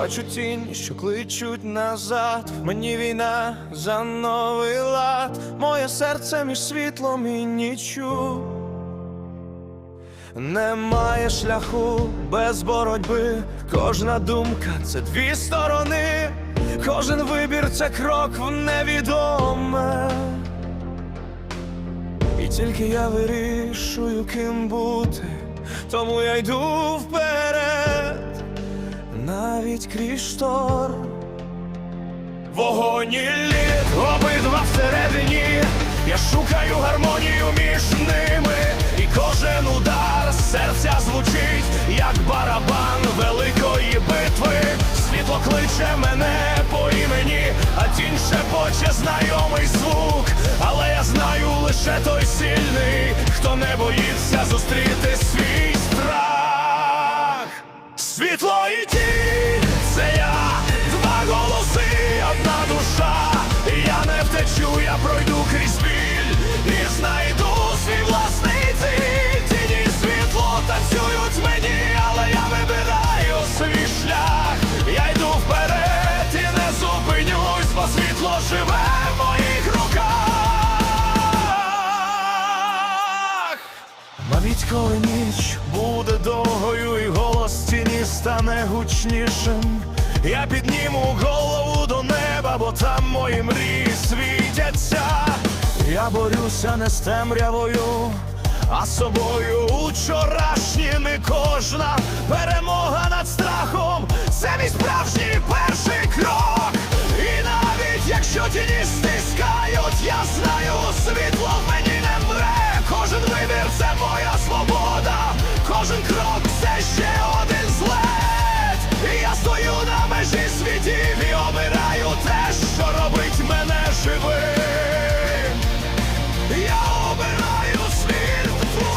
бачу тінь, що кличуть назад. Мені війна за новий лад, моє серце між світлом і ніччю. Немає шляху без боротьби, кожна думка це дві сторони, кожен вибір це крок в невідоме. І тільки я вирішую, ким бути, тому я йду вперед, навіть крізь шторм. Вогонь і лід, обидва всередині, я шукаю гармонію між ними, і кожен удар серця звучить, як барабан великої битви. Світло кличе мене по імені, а тінь шепоче знайомий звук. Але я знаю лише той сильний, хто не боїться зустріти свій страх. Світло і тінь, Навіть коли ніч буде довгою і голос тіні стане гучнішим, я підніму голову до неба, бо там мої мрії світяться. Я борюся не з темрявою, а з собою кожен крок це ще один злет. І я стою на межі світів і обираю те, що робить мене живим. Я обираю світло.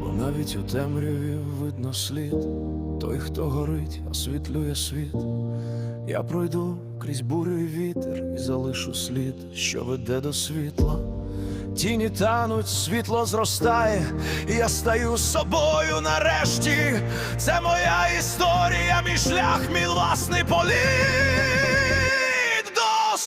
Бо навіть у темряві видно слід, той, хто горить, освітлює світ. Я пройду крізь бурю і вітер і залишу слід, що веде до світла. Тіні тануть, світло зростає, і я стаю собою нарешті. Це моя історія, мій шлях, мій власний політ.